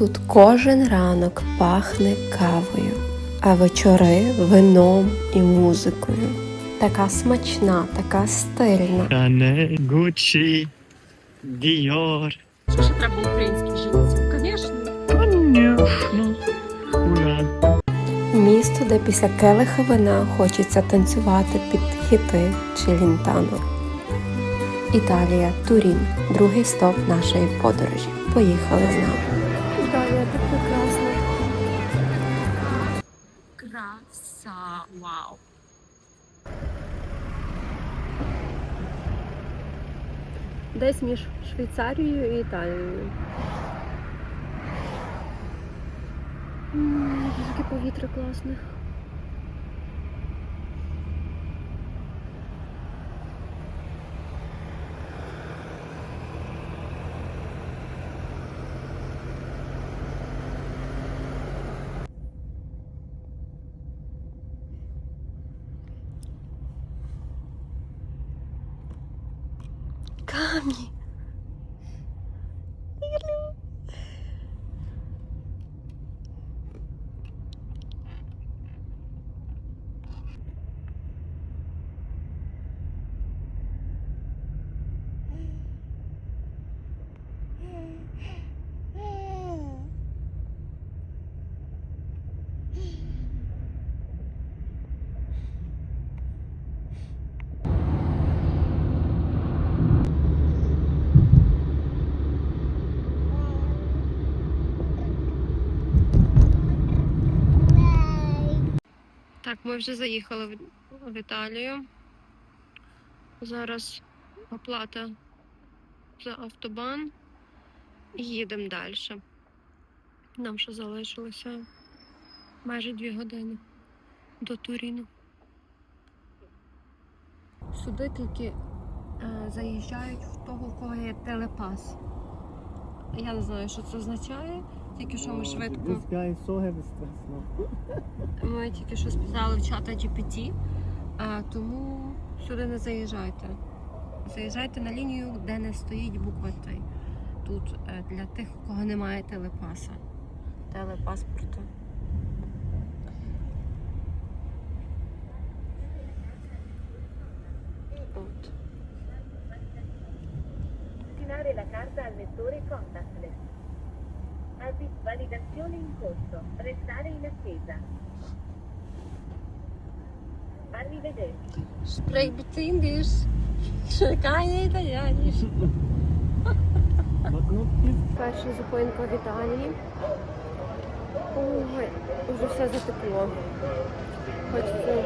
Тут кожен ранок пахне кавою, а вечори вином і музикою. Така смачна, така стильна. Chanel, Gucci, Dior. Що ще треба українських жінців? Звісно. Ура. Місто, де після келиха вина хочеться танцювати під хіти чи лінтано. Італія, Турін, другий стоп нашої подорожі. Поїхали з нами. Десь між Швейцарією і Італією. М, Яке повітря класне. Mami. Так, ми вже заїхали в, Італію. Зараз оплата за автобан і їдемо далі. Нам ще залишилося майже дві години до Туріну. Сюди тільки е, заїжджають в того, в кого є телепас. Я не знаю, що це означає, тільки що ми швидко. Ми тільки що спитали в чата GPT, а, тому сюди не заїжджайте. Заїжджайте на лінію, де не стоїть буква Т. Тут е, для тих, у кого немає телепаса. Телепаспорту. От. Destinare la carta al lettore contactless. Avvi- validazione in corso. Restare in attesa. Arrivederci. Spreek bitte. But not this. Перша зупинка в Італії. Ой, вже все затекло. Хочеться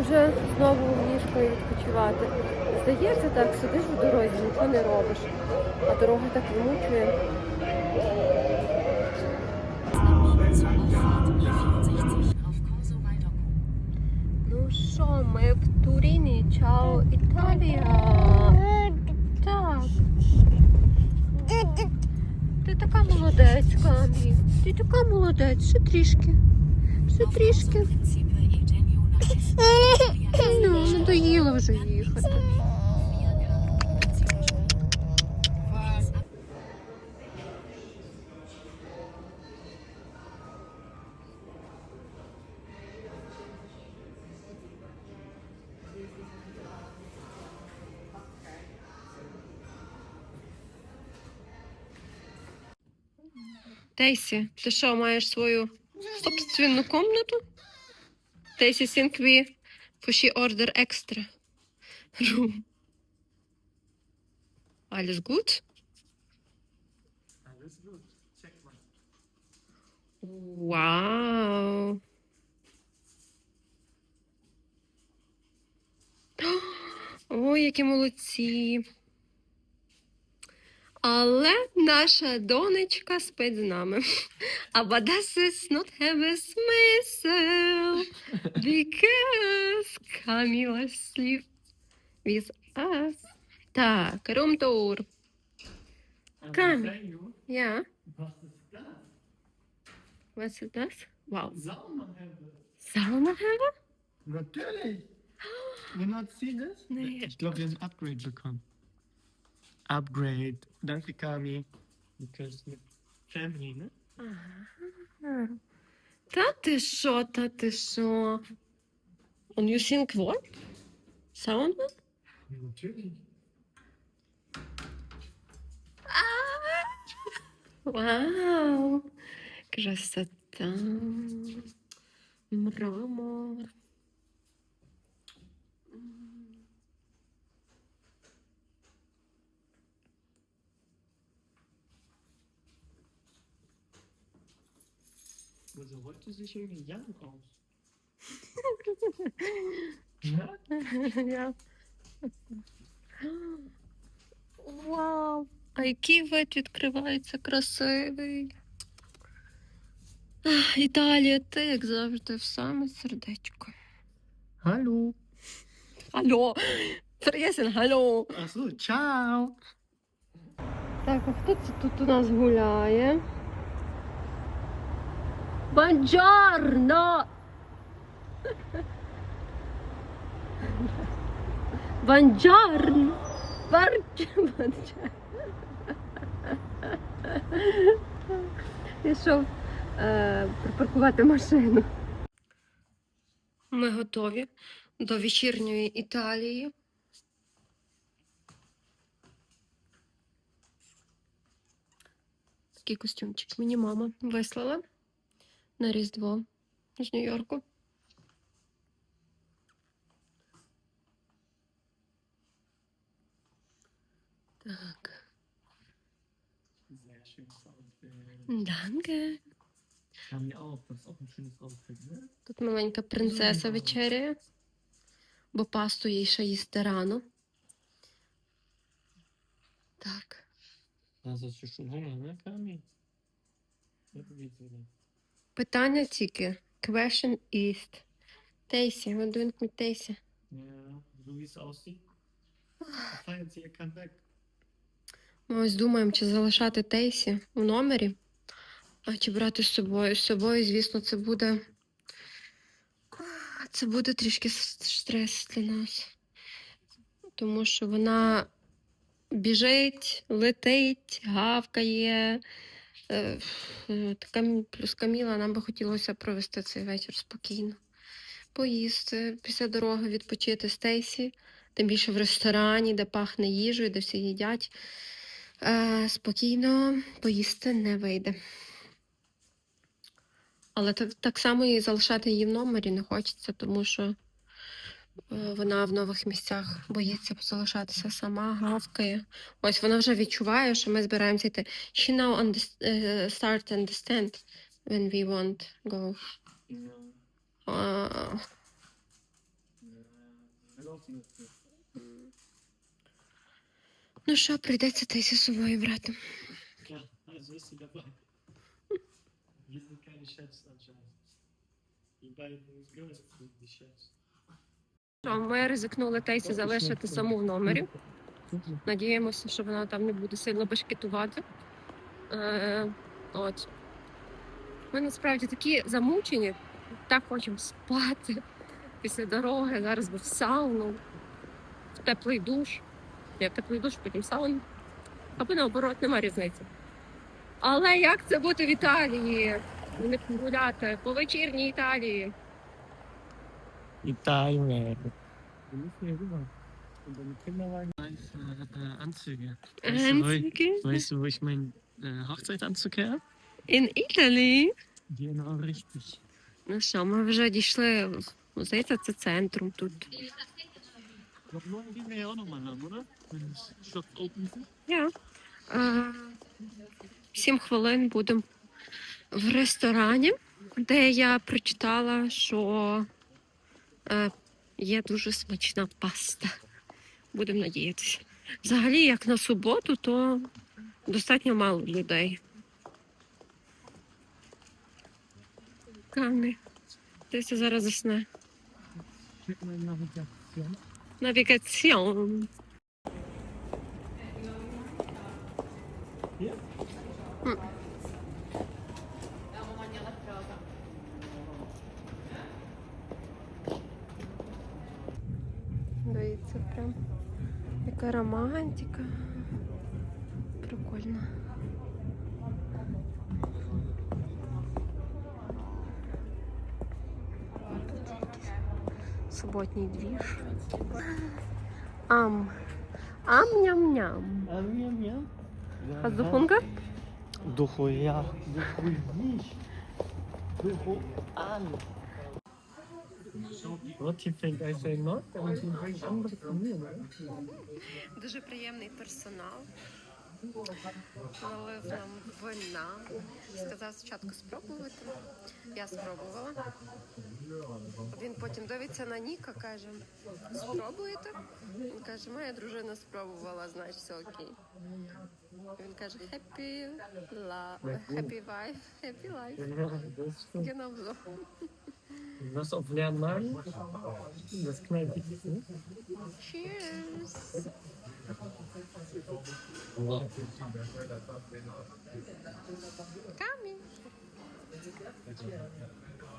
вже знову в ліжко і відпочивати. Здається, так, сидиш в дорозі, нічого не робиш. А дорога так вимучує. Ну що, ми в Туріні. Чао, Італія. Так. Ти така молодець, Камі. Ти така молодець, ще трішки. Ще трішки. Ну, надоїло вже їхати. Тейсі, ти що, маєш свою собственну комнату? Тейсі Сінкві, фуші ордер екстра. Рум. Alles gut? Alles gut. Check. Вау. Ой, які молодці. Але наша донечка спить з нами. Aber das ist not have a смисл. Because Camila sleep with us. Так, room tour. And Come. I say you, Ja, was ist das? was ist das? Wow. Saunahelle. Sauna haben? Natürlich. You not see this? Nee. Ich glaube, wir haben ein Upgrade bekommen. Upgrade. Danke, Kami. Because family, ne? Ага. Та ти що, та ти що? Und you think what? Sound? Natürlich. Вау! Красота. Мрамор. Also heute sich irgendwie young aus. ja? Вау! А який вид відкривається красивий. Італія, ти, як завжди, в саме сердечко. Hallo. Алло! Фрєсен, алло! Ciao. Так, а хто це тут у нас гуляє? Бонджорно! Бонджорно! Пішов е, припаркувати машину. Ми готові до вечірньої Італії. Такий костюмчик мені мама вислала на Outfit, ne? Тут маленька принцеса вечеряє, бо пасту їй ще їсти рано. Wieder. Питання тільки. Question is. Тейсі, what doing with Тейсі? Ja, so wie es aussieht. Feiert sie ihr Comeback. Ми ось думаємо, чи залишати Тейсі у номері, а чи брати з собою. З собою, звісно, це буде. Це буде трішки стрес для нас. Тому що вона біжить, летить, гавкає. Е, е, плюс Каміла, нам би хотілося провести цей вечір спокійно. Поїсти після дороги, відпочити з Тейсі, тим більше в ресторані, де пахне їжею, де всі їдять. Е, спокійно поїсти не вийде. Але так, так само і залишати її в номері не хочеться, тому що вона в нових місцях боїться залишатися сама, гавкає. Ось вона вже відчуває, що ми збираємося йти. She now е, start understand when we want go. Jetzt. ну що, прийдеться Тейсі з собою брати. Ja, also ist sie dabei. Wir sind keine Ми ризикнули Тейсі залишити саму в номері. Надіємося, що вона там не буде сильно башкетувати. Е, от. Ми насправді такі замучені, так хочемо спати після дороги, зараз би в сауну, в теплий душ. Я в теплий душ, потім сауну. Або наоборот, нема різниці. Але як це бути в Італії? Не гуляти по вечірній Італії. Äh, äh, äh, richtig. Ну що, ми вже дійшли. ну, це центром тут. Е, Сім хвилин будемо в ресторані, де я прочитала, що е, є дуже смачна паста. Будемо надіятися. Взагалі, як на суботу, то достатньо мало людей. Камни. Десь зараз засне. Навігаціон. Суботній двіж. Ам. Ам-ням-ням. А? Hast du Hunger? Дохуя. Дохуїш. Доху an. What you think? I say not? Дуже приємний персонал. Налив нам вина. Сказав спочатку спробувати. Я спробувала. Він потім дивиться на Ніка, каже: спробуєте? Він каже, моя дружина спробувала, значить все окей. Він каже, happy, la, happy wife, happy life. Genau so. Was auf Lernen? Das knallt? Cheers! Камінь.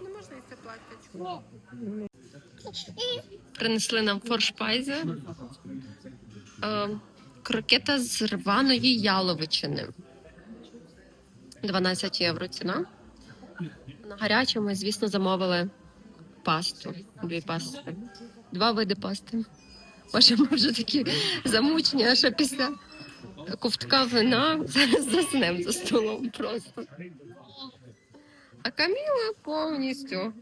Не можна їсти платячку. Принесли нам форшпайзи. Е, крокета з рваної яловичини. 12 євро ціна. На гарячому, звісно, замовили пасту. Дві пасти. Два види пасти. Боже, ми вже такі замучені, а ще після ковтка вина заснем за столом просто. А Каміла повністю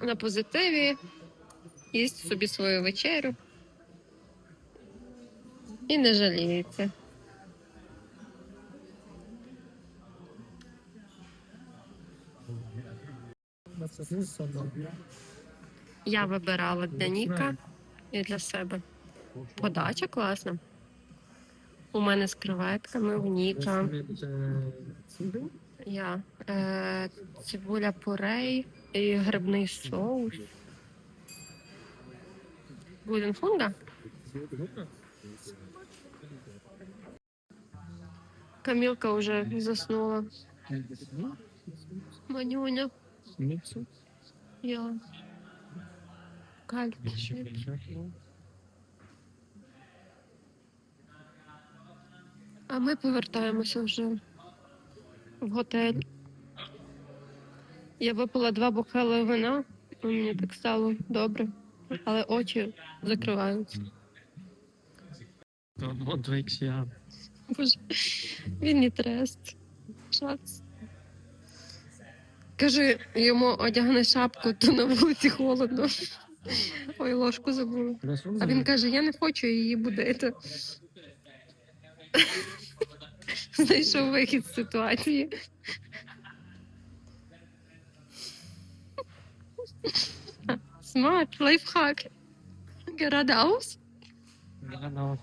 на позитиві їсть собі свою вечерю і не жаліється. Я вибирала для Ніка і для себе. Подача класна. У мене з креветками, у Ніка. Я е, цибуля порей і грибний соус. Гуденфунга. Камілка вже заснула. Манюня. Я. Кальцій. А ми повертаємося вже в готель. Я випила два бокали вина, і мені так стало добре, але очі закриваються. Боже, він не трест. Шац. Кажи йому одягни шапку, то на вулиці холодно. Ой, ложку забула. А він каже: я не хочу її будити. Знайшов вихід з ситуації. Смарт, лайфхак. Geradeaus. Genau.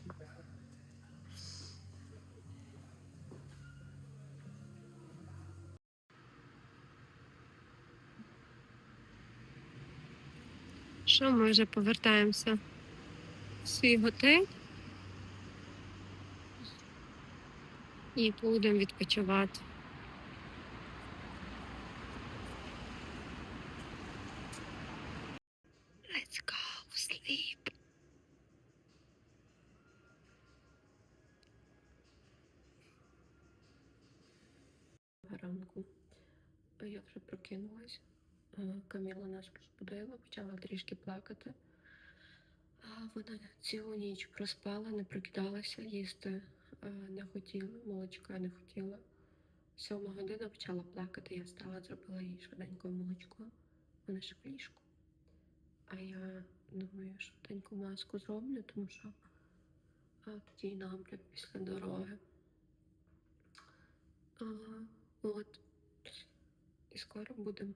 Що ми вже повертаємося в свій готель і будемо відпочивати. Let's go я вже прокинулась. Е, Каміла нас розбудила, почала трішки плакати. А вона цілу ніч проспала, не прокидалася, їсти е, не хотіла, молочка не хотіла. Сьома година почала плакати, я стала, зробила їй швиденько молочко. Вона ще в ліжку. А я думаю, швиденьку маску зроблю, тому що а, тоді набряк після дороги. Ага, от. І скоро будемо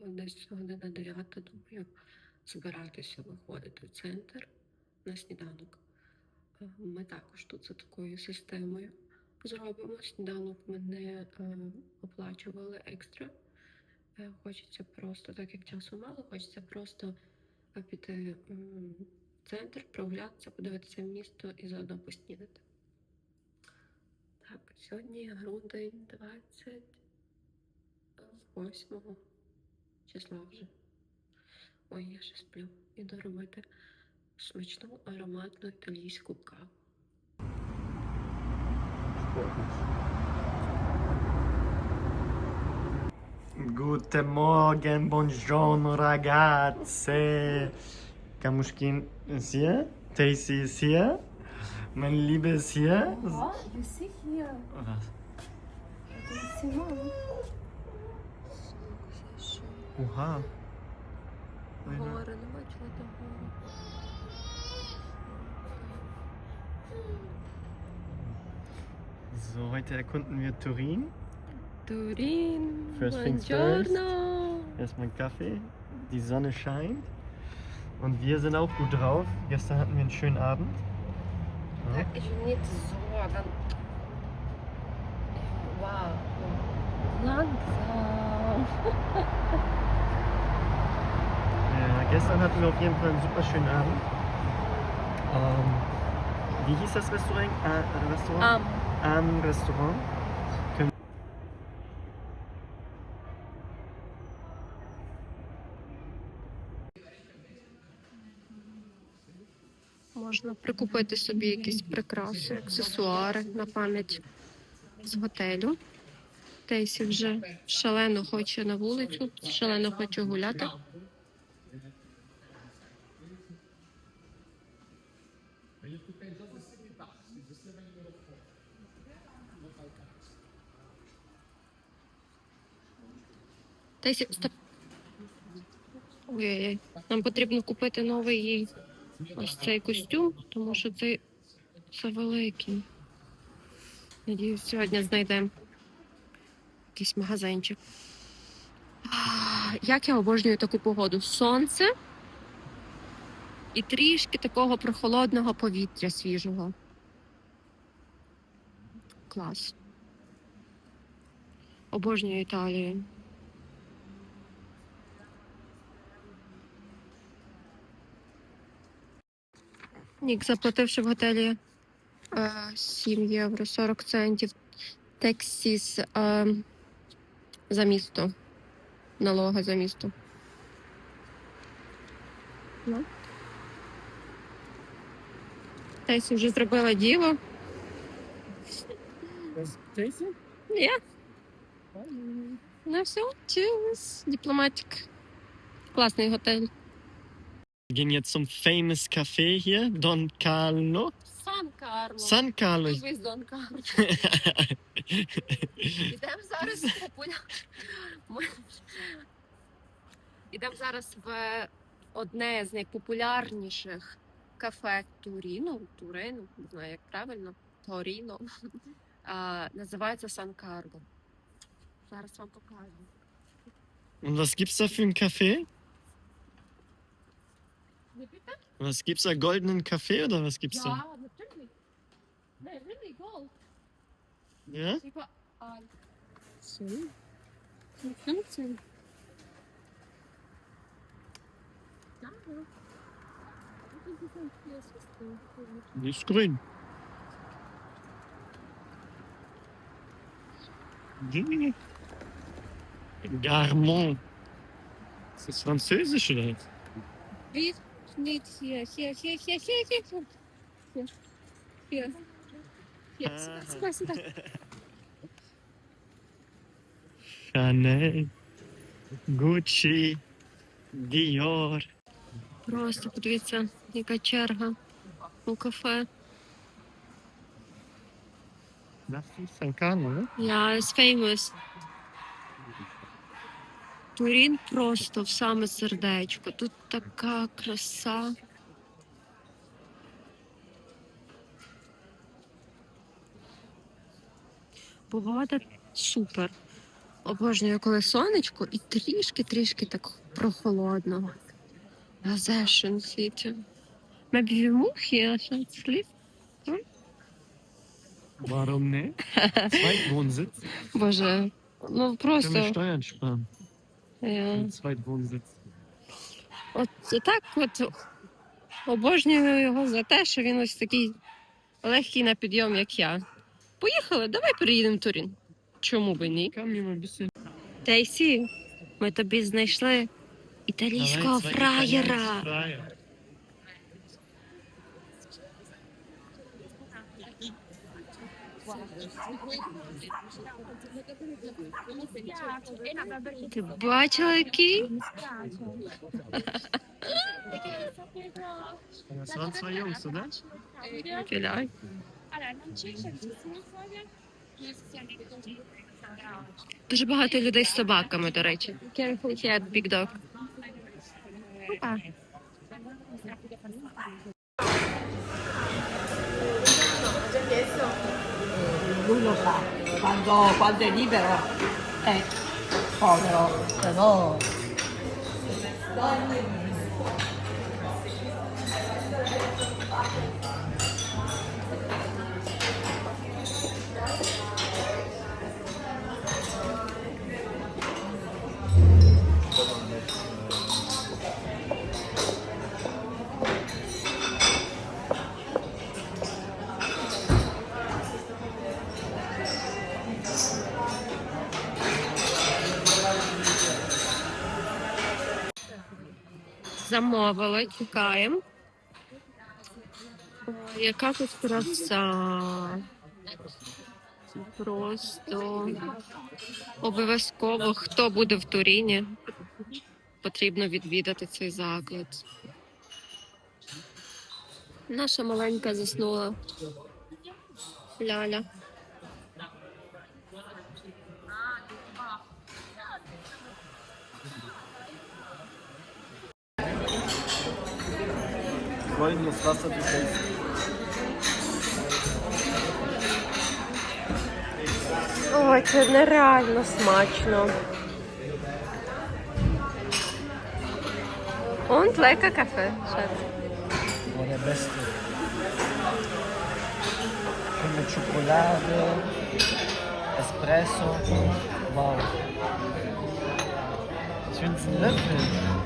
десь година дев'ята, думаю, збиратися виходити в центр на сніданок. Е, Ми також тут за такою системою зробимо. Сніданок ми не е, оплачували екстра. Е, Хочеться просто, так як часу мало, хочеться просто піти в центр, прогулятися, подивитися місто і заодно поснідати. Так, сьогодні грудень 28 числа вже. Ой, я ще сплю. Іду робити смачну ароматну італійську каву. Guten Morgen, buongiorno ragazze. Kamushkin ist hier. Daisy ist hier. Meine Liebe ist hier. Was? Oha. Гори, не бачила там гори. So, heute erkunden wir Turin. Турін, First things first. buongiorno. Erstmal einen Kaffee. Die Sonne scheint. Und wir sind auch gut drauf. Gestern hatten wir einen schönen Abend. Ja. Так, извините, згоден. Вау. Langsam. Gestern hatten wir auf jeden Fall einen super schönen Abend. Ähm, wie hieß das Restaurant? Äh, Restaurant? Ам. Am Restaurant. Можна прикупити собі якісь прикраси, аксесуари на пам'ять з готелю. Тейсі вже шалено хоче на вулицю, шалено хоче гуляти. Тейсі, стоп. Ой-ой-ой. Нам потрібно купити новий ось цей костюм, тому що це великий. Надіюсь, сьогодні знайдемо якийсь магазинчик. Як я обожнюю таку погоду? Сонце і трішки такого прохолодного повітря свіжого. Клас. Обожнюю Італію. Нік, заплативши в готелі е, 7 євро 40 центів. Тексіс е, за місто. Налоги за місто. Ну. Тесі вже зробила діло. Daisy? Ні. На все, чус. Дипломатик. Класний готель. Gehen jetzt zum famous Café hier, Don Carlo. Сан Карло. San Carlo. Дивись, Дон Карло. Ідемо зараз в популя... Ми- Ідемо зараз в одне з найпопулярніших кафе Туріно, Турину, не знаю, як правильно, Торіно. А, називається Сан Карло. Зараз вам покажу. Und was gibt's da für ein Café? Was gibt's da? Goldenen Kaffee oder was gibt's da? Ja, natürlich. Nee, really gold. Ja? Überall. So. 15. Danke. Die ist grün. Hm. Garmon. Ist das französisch oder? Wie? Від Ні, hier, hier, hier, hier, hier, hier, hier. Hier. Hier. Hier, Ага. сюди, сюди. Chanel, Gucci, Dior. Просто подивіться, яка черга у кафе. Das ist San Carlo, ne? Ja, it's famous. Турін просто в саме сердечко. Тут така краса. Погода супер. Обожнюю, коли сонечко і трішки-трішки так прохолодно. Газешен City. Maybe we move here, so it's sleep. Warum. Боже, ну просто. Steuern sparen. Я... От так от обожнюю його за те, що він ось такий легкий на підйом, як я. Поїхали, давай переїдемо в Турін. Чому би ні? Тейсі, ми тобі знайшли італійського фраєра. Ти бачила який? Waren zwei Jungs. Філяй. Дуже багато людей з собаками, до речі. Careful cat, big dog. Lui lo sa, quando, quando è libero è povero, però Замовили, чекаємо. Яка тут краса. Просто обов'язково, хто буде в Туріні, потрібно відвідати цей заклад. Наша маленька заснула. Ляля. Wollen das Wasser beschäftigen. Ой, це нереально смачно. Und lecker Kaffee, Schatz. Oh, der beste. Und mit Schokolade, Espresso. Wow. Ich finde es ein Löffel.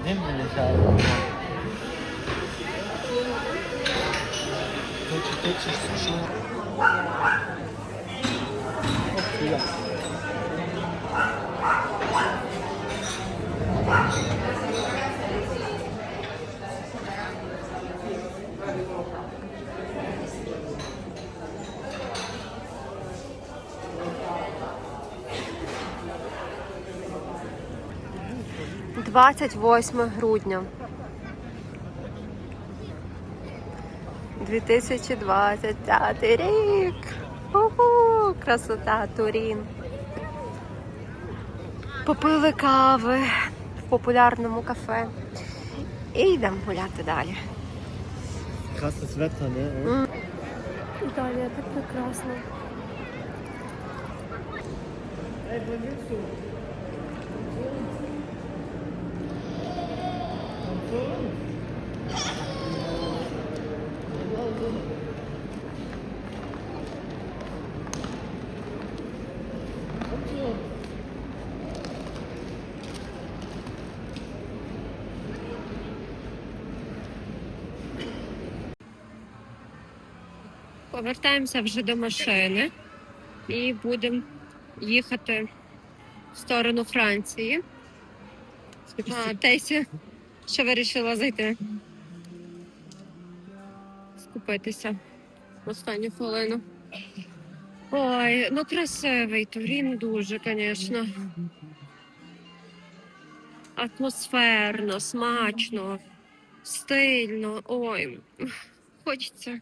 Den will ich haben. Tutti, tutti, sushi. Oh, ja. Двадцять восьме грудня. 2025 рік. Уху, красота, Турін. Попили кави в популярному кафе. І йдемо гуляти далі. Krasses Wetter, ne? Італія так прекрасно. Повертаємося вже до машини і будемо їхати в сторону Франції. А, Тесі, що вирішила зайти? Скупитися в останню хвилину. Ой, ну красивий Турін дуже, звісно. Атмосферно, смачно, стильно. Ой, хочеться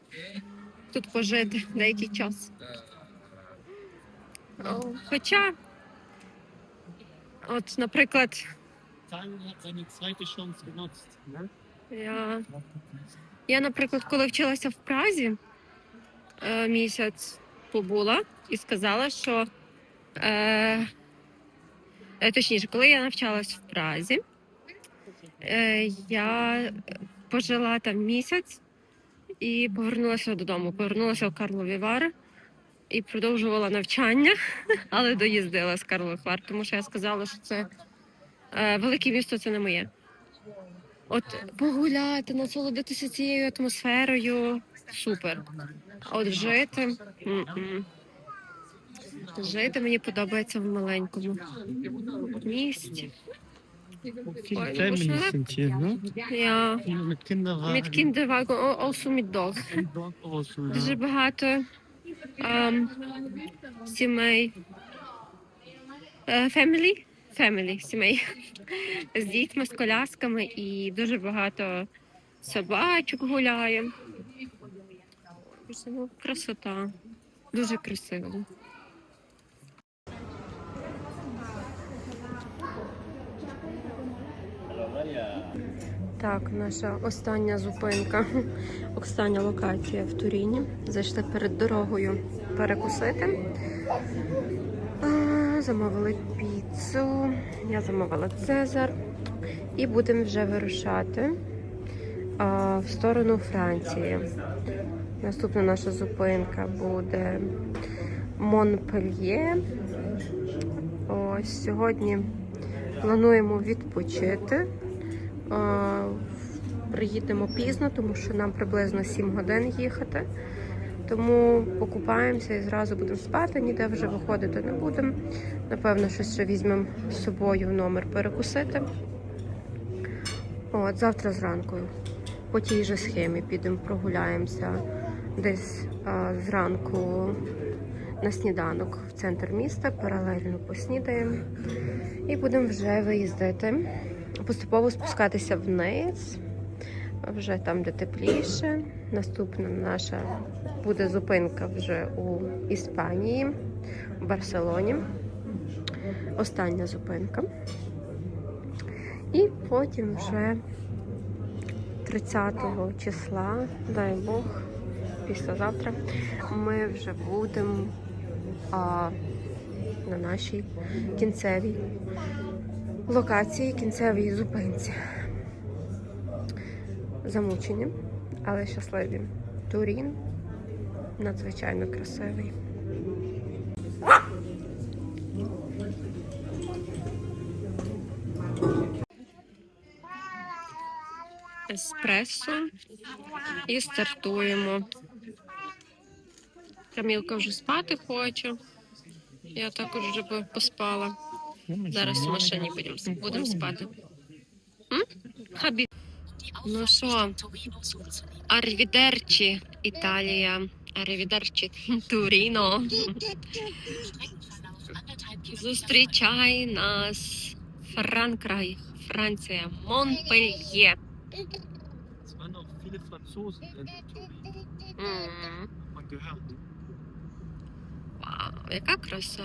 тут пожити деякий час. Хоча, от, наприклад, я, я, наприклад, коли вчилася в Празі, е, місяць побула і сказала, що е, е, точніше, коли я навчалась в Празі, е, я пожила там місяць і повернулася додому. Повернулася в Карлові Вари і продовжувала навчання, але доїздила з Карлових Вар, тому що я сказала, що це е, велике місто це не моє. От погуляти, насолодитися цією атмосферою супер. А от жити. м-м. Жити мені подобається в маленькому місті. Viele Ой, Families sind hier, ne? Я Viele mit Kinderwagen. mit Kinderwagen, also mit dog. Dog also, Дуже багато ем, сімей Е, Family? Family, сімей. З дітьми, з колясками і дуже багато собачок гуляє. Ну, красота. Дуже красиво. Так, наша остання зупинка, остання локація в Туріні. Зайшли перед дорогою перекусити. Замовили піцу. Я замовила Цезар. І будемо вже вирушати в сторону Франції. Наступна наша зупинка буде Монпельє. Ось сьогодні плануємо відпочити. Приїдемо пізно, тому що нам приблизно 7 годин їхати. Тому покупаємося і зразу будемо спати, ніде вже виходити не будемо. Напевно, щось ще візьмемо з собою в номер перекусити. От, завтра зранку по тій же схемі підемо прогуляємося десь а, зранку на сніданок в центр міста, паралельно поснідаємо і будемо вже виїздити, поступово спускатися вниз, вже там, де тепліше. Наступна наша буде зупинка вже у Іспанії, в Барселоні. Остання зупинка. І потім вже 30 числа, дай Бог, післязавтра, ми вже будемо а, на нашій кінцевій локації, кінцевій зупинці. Замучені, але щасливі. Турін надзвичайно красивий. Еспресо і стартуємо. Камілка вже спати хоче. Я також вже поспала. Зараз в машині будемо будем спати. М? Хабі. Ну що, Арвідерчі, Італія. Арвідерчі, Туріно. Зустрічай нас. Франкрай, Франція, Монпельє. Вау, яка краса.